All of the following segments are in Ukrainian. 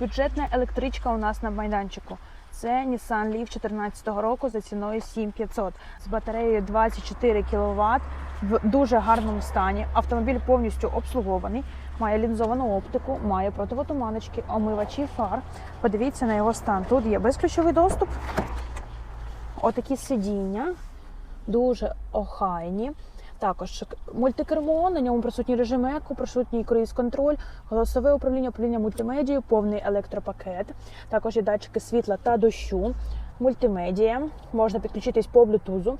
бюджетна електричка у нас на майданчику. Це Nissan Leaf 2014 року за ціною 7500 з батареєю 24 кВт в дуже гарному стані. Автомобіль повністю обслугований, має лінзовану оптику, має противотуманочки, омивачі фар. Подивіться на його стан. Тут є безключовий доступ. Отакі сидіння, дуже охайні. Також мультикермо, на ньому присутній режим еко, присутній круїз-контроль, голосове управління, управління мультимедією, повний електропакет. Також є датчики світла та дощу, мультимедія. Можна підключитись по блютузу.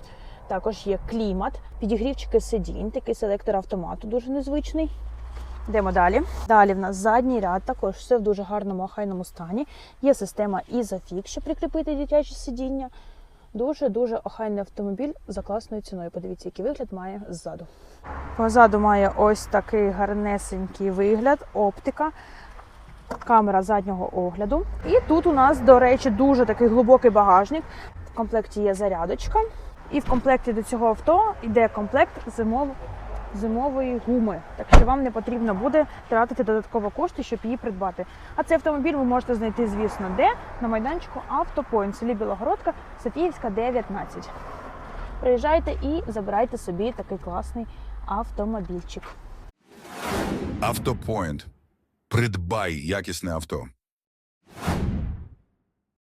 Також є клімат, підігрівчики сидінь, такий селектор автомату, дуже незвичний. Йдемо далі. Далі в нас задній ряд, також все в дуже гарному охайному стані. Є система Isofix, щоб прикріпити дитяче сидіння. Дуже-дуже охайний автомобіль за класною ціною. Подивіться, який вигляд має ззаду. Позаду має ось такий гарнесенький вигляд, оптика, камера заднього огляду. І тут у нас, до речі, дуже такий глибокий багажник. В комплекті є зарядочка. І в комплекті до цього авто йде комплект зимов... зимової гуми. Так що вам не потрібно буде тратити додатково кошти, щоб її придбати. А цей автомобіль ви можете знайти, звісно, де на майданчику Автопойнт, в селі Білогородка, Софіївська, 19. Приїжджайте і забирайте собі такий класний автомобільчик. Автопоінт. Придбай якісне авто.